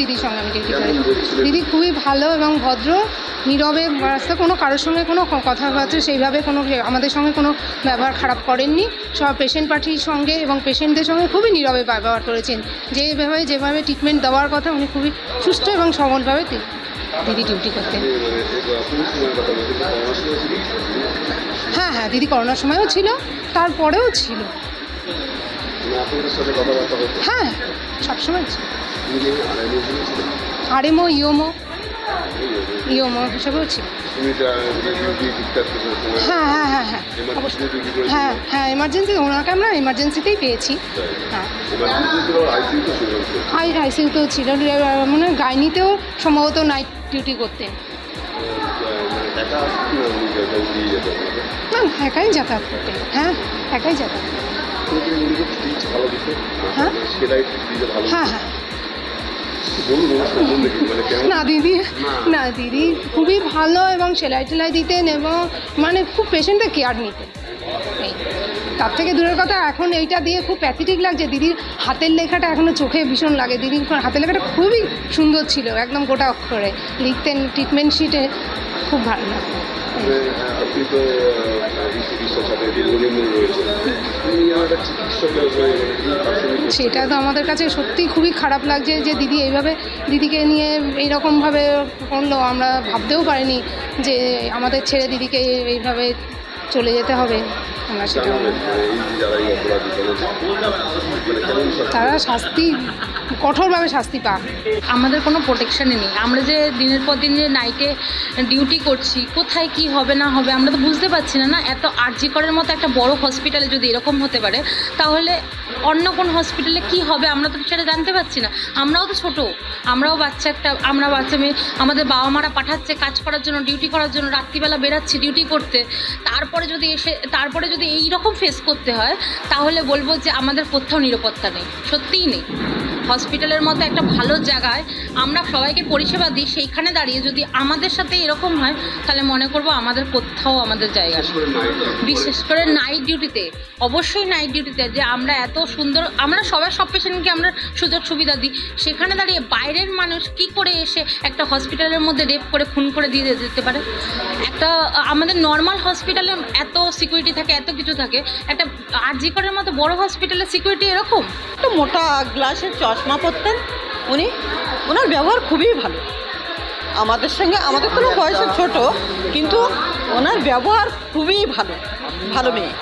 দিদির সঙ্গে আমি ডিউটি করি দিদি খুবই ভালো এবং ভদ্র নীরবে রাস্তা কোনো কারোর সঙ্গে কোনো কথাবার্তা সেইভাবে কোনো আমাদের সঙ্গে কোনো ব্যবহার খারাপ করেননি। সব পেশেন্ট পার্টির সঙ্গে এবং পেশেন্টদের সঙ্গে খুবই নীরবে ব্যবহার করেছেন। যেভাবে যেভাবে ট্রিটমেন্ট দেওয়ার কথা উনি খুবই সুস্থ এবং সবলভাবে দিদি ডিউটি করতেন। হ্যাঁ হ্যাঁ দিদি করোনার সময়ও ছিল তারপরেও ছিল। হ্যাঁ সবসময় আরএমও ইওমো ইওমো হিসাবেও ছিল। হ্যাঁ হ্যাঁ হ্যাঁ হ্যাঁ। হ্যাঁ হ্যাঁ এমার্জেন্সি ওনাকে আমরা এমার্জেন্সিতেই পেয়েছি। হ্যাঁ। আই আইসিউতেও ছিল। মানে গাইনিতেও সম্ভবত নাইট ডিউটি করতেন না একাই যাতায়াত করতেন হ্যাঁ একাই যাতায়াত। হ্যাঁ? হ্যাঁ হ্যাঁ। না, দিদি। না, দিদি, খুবই ভালো এবং সেলাই টেলাই দিতেন এবং মানে খুব পেশেন্টের কেয়ার নিতেন। তার থেকে দূরের কথা এখন এইটা দিয়ে খুব প্যাথেটিক লাগছে। দিদির হাতের লেখাটা এখনও চোখে ভীষণ লাগে। দিদির হাতের লেখাটা খুবই সুন্দর ছিল একদম গোটা অক্ষরে। লিখতেন ট্রিটমেন্ট শিটে খুব ভালো আপনি তো এই কাজটা সেটা তো আমাদের কাছে সত্যি খুবই খারাপ লাগছে যে দিদি এইভাবে দিদিকে নিয়ে এইরকমভাবে করল। আমরা ভাবতেও পারিনি যে আমাদের ছেড়ে দিদিকে এইভাবে চলে যেতে হবে। আমরা সেটা মানে তারা শাস্তি কঠোরভাবে শাস্তি পাক। আমাদের কোনো প্রোটেকশনই নেই। আমরা যে দিনের পর দিন যে নাইটে ডিউটি করছি, কোথায় কি হবে না হবে আমরা তো বুঝতে পারছি না না, এত আরজিকরের মতো একটা বড় হসপিটালে যদি এরকম হতে পারে, তাহলে অন্য কোন হসপিটালে কি হবে আমরা তো সেটা জানতে পারছি না। আমরাও তো ছোট, আমরাও বাচ্চা একটা, আমরা বাচ্চা মেয়ে, আমাদের বাবা মারা পাঠাচ্ছে কাজ করার জন্য ডিউটি করার জন্য, রাত্রিবেলা বেরাচ্ছি ডিউটি করতে। তারপরে যদি এসে, তারপরে যদি এই রকম ফেস করতে হয়, তাহলে বলব যে আমাদের কোথাও নিরাপত্তা নেই, সত্যিই নেই। হসপিটালের মতো একটা ভালো জায়গায় আমরা সবাইকে পরিষেবা দিই সেইখানে দাঁড়িয়ে যদি আমাদের সাথে এরকম হয় তাহলে মনে করব আমাদের কোথাও আমাদের জায়গা নেই। বিশেষ করে নাইট ডিউটিতে অবশ্যই নাইট ডিউটিতে যে আমরা এত সুন্দর আমরা সবাই সব পেশেন্টকে আমরা সুযোগ সুবিধা দিই। সেখানে দাঁড়িয়ে বাইরের মানুষ কি করে এসে একটা হসপিটালের মধ্যে রেপ করে খুন করে দিয়ে যেতে পারে? একটা আমাদের নর্মাল হসপিটালে এত সিকিউরিটি থাকে এত কিছু থাকে। একটা আরজিকরের মতো বড় হসপিটালে সিকিউরিটি এরকম? একটু মোটা গ্লাসের চশমা পরতেন উনি ওনার ব্যবহার খুবই ভালো। আমাদের সঙ্গে, আমাদের কোনো বয়সে ছোট, কিন্তু ওনার ব্যবহার খুবই ভালো ভালো মেয়ে।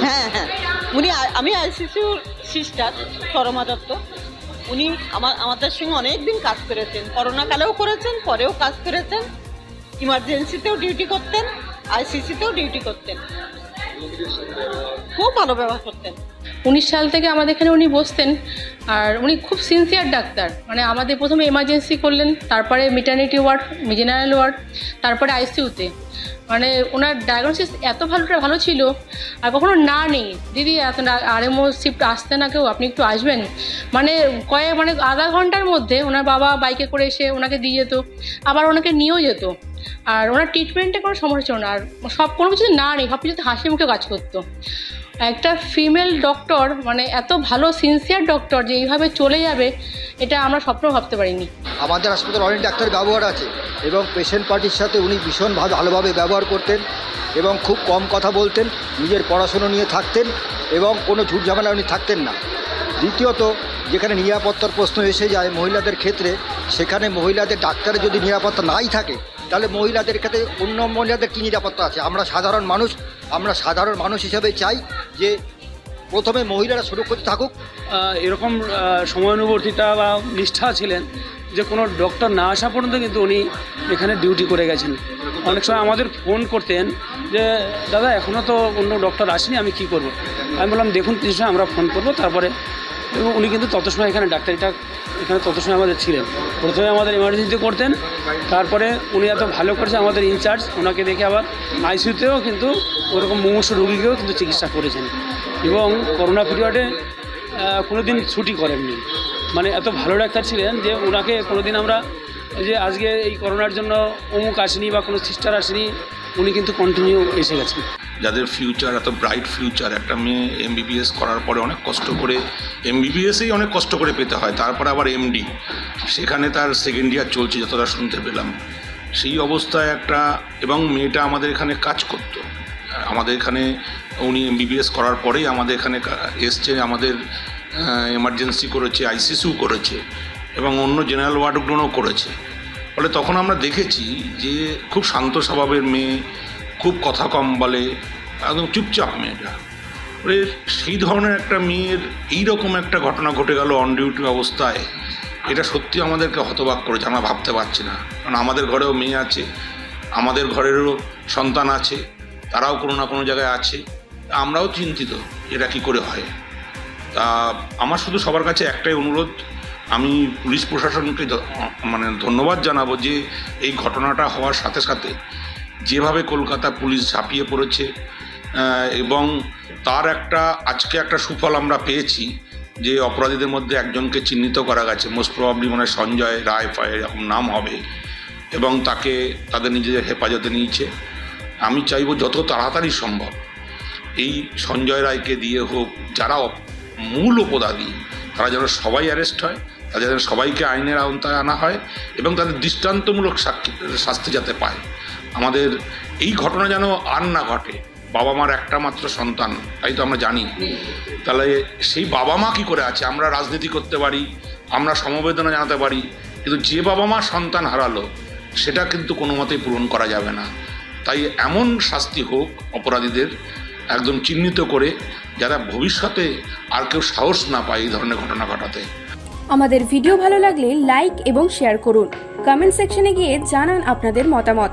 হ্যাঁ হ্যাঁ। উনি আমি আইসিসিউর সিস্টার, শরমা দত্ত। উনি আমার, আমাদের সঙ্গে অনেক দিন কাজ করেছেন। করোনাকালেও করেছেন, পরেও কাজ করেছেন। ইমার্জেন্সিতেও ডিউটি করতেন, আইসিসিতেও ডিউটি করতেন। খুব ভালো ব্যবহার করতেন। উনিশ সাল থেকে আমাদের এখানে উনি বসতেন, আর উনি খুব সিনসিয়ার ডাক্তার। মানে আমাদের প্রথমে এমার্জেন্সি করলেন, তারপরে মিটার্নিটি ওয়ার্ড জেনারেল ওয়ার্ড তারপরে আইসিইউতে মানে ওনার ডায়াগনোসিস এত ভালোটা ভালো ছিল, আর কখনো না নেই। দিদি, এত আরএমও শিফট আসতে না কেউ, আপনি একটু আসবেন। মানে কয়েক মানে আধা ঘণ্টার মধ্যে ওনার বাবা বাইকে করে এসে ওনাকে দিয়ে যেত, আবার ওনাকে নিয়েও যেত। আর ওনার ট্রিটমেন্টে কোনো সমস্যা ছিল না, আর সব, কোনো কিছু না নেই, সব কিছুতে হাসি মুখে কাজ করতো। একটা ফিমেল ডক্টর মানে এত ভালো সিনসিয়ার ডক্টর যে এইভাবে চলে যাবে, এটা আমরা স্বপ্ন ভাবতে পারিনি। আমাদের হাসপাতালে অনেক ডাক্তার ব্যবহার আছে এবং পেশেন্ট পার্টির সাথে উনি ভীষণভাবে ভালোভাবে ব্যবহার করতেন এবং খুব কম কথা বলতেন, নিজের পড়াশুনো নিয়ে থাকতেন এবং কোনো ঝুট ঝামেলা উনি থাকতেন না। দ্বিতীয়ত, যেখানে নিরাপত্তার প্রশ্ন এসে যায় মহিলাদের ক্ষেত্রে, সেখানে মহিলাদের ডাক্তারের যদি নিরাপত্তা নাই থাকে তাহলে মহিলাদের ক্ষেত্রে অন্য মহিলাদের কী নিরাপত্তা আছে? আমরা সাধারণ মানুষ, আমরা সাধারণ মানুষ হিসাবে চাই যে প্রথমে মহিলারা সুরক্ষিত থাকুক। এরকম সময়ানুবর্তিতা বা নিষ্ঠা ছিলেন যে কোনো ডক্টর না আসা পর্যন্ত কিন্তু উনি এখানে ডিউটি করে গেছেন। অনেক সময় আমাদের ফোন করতেন যে, দাদা এখনও তো অন্য ডক্টর আসেনি, আমি কি করব? আমি বললাম, দেখুন কিছু আমরা ফোন করব, তারপরে উনি কিন্তু তত সময় এখানে ডাক্তারিটা এখানে তত সময় আমাদের ছিলেন। প্রথমে আমাদের এমার্জেন্সিতে করতেন, তারপরে উনি এত ভালো করেছে আমাদের ইনচার্জ ওনাকে দেখে আবার আইসিউতেও কিন্তু ওরকম মুমূর্ষ রোগীকেও কিন্তু চিকিৎসা করেছেন। এবং করোনা পিরিয়ডে কোনো দিন ছুটি করেননি। মানে এত ভালো ডাক্তার ছিলেন যে ওনাকে কোনো দিন আমরা যে আজকে এই করোনার জন্য অমুক আসেনি বা কোনো সিস্টার আসেনি, উনি কিন্তু কন্টিনিউ এসে গেছেন। যাদের ফিউচার এত ব্রাইট ফিউচার একটা মেয়ে এমবিবিএস করার পরে অনেক কষ্ট করে এমবিবিএসেই অনেক কষ্ট করে পেতে হয়, তারপরে আবার এমডি সেখানে তার সেকেন্ড ইয়ার চলছে, যতটা শুনতে পেলাম। সেই অবস্থায় একটা, এবং মেয়েটা আমাদের এখানে কাজ করতো। আমাদের এখানে উনি এমবিবিএস করার পরেই আমাদের এখানে এসছে, আমাদের এমার্জেন্সি করেছে আইসিসিউ করেছে, এবং অন্য জেনারেল ওয়ার্ডগুলোও করেছে। ফলে তখন আমরা দেখেছি যে খুব শান্ত স্বভাবের মেয়ে খুব কথা কম বলে, একদম চুপচাপ মেয়েটা। সেই ধরনের একটা মেয়ের এই রকম একটা ঘটনা ঘটে গেল অন ডিউটি অবস্থায়। এটা সত্যি আমাদেরকে হতবাক করেছে, আমরা ভাবতে পারছি না। কারণ আমাদের ঘরেও মেয়ে আছে, আমাদের ঘরেরও সন্তান আছে, তারাও কোনো না কোনো জায়গায় আছে। আমরাও চিন্তিত, এটা কি করে হয়। তা আমার শুধু সবার কাছে একটাই অনুরোধ, আমি পুলিশ প্রশাসনকে মানে ধন্যবাদ জানাব যে এই ঘটনাটা হওয়ার সাথে সাথে যেভাবে কলকাতা পুলিশ ঝাঁপিয়ে পড়েছে এবং তার একটা, আজকে একটা সুফল আমরা পেয়েছি যে অপরাধীদের মধ্যে একজনকে চিহ্নিত করা গেছে। মোস্ট প্রবাবলি মানে সঞ্জয় রায় ফায় এরকম নাম হবে, এবং তাকে, তাদের নিজেদের হেফাজতে নিয়েছে। আমি চাইব যত তাড়াতাড়ি সম্ভব এই সঞ্জয় রায়কে দিয়ে হোক, যারা মূল অপরাধী, তারা যেন সবাই অ্যারেস্ট হয়, তাদের যেন সবাইকে আইনের আওতায় আনা হয়, এবং তাদের দৃষ্টান্তমূলক শাস্তি যাতে পায়। আমাদের এই ঘটনা যেন আর না ঘটে। বাবা মার একটা মাত্র সন্তান, তাই তো আমরা জানি। তাহলে সেই বাবা মা কী করে আছে? আমরা রাজনীতি করতে পারি, আমরা সমবেদনা জানাতে পারি, কিন্তু যে বাবা মা সন্তান হারালো, সেটা কিন্তু কোনো মতেই পূরণ করা যাবে না। তাই এমন শাস্তি হোক অপরাধীদের একদম চিহ্নিত করে, যারা ভবিষ্যতে আর কেউ সাহস না পায় এই ধরনের ঘটনা ঘটাতে। আমাদের ভিডিও ভালো লাগলে লাইক এবং শেয়ার করুন। কমেন্ট সেকশনে গিয়ে জানান আপনাদের মতামত।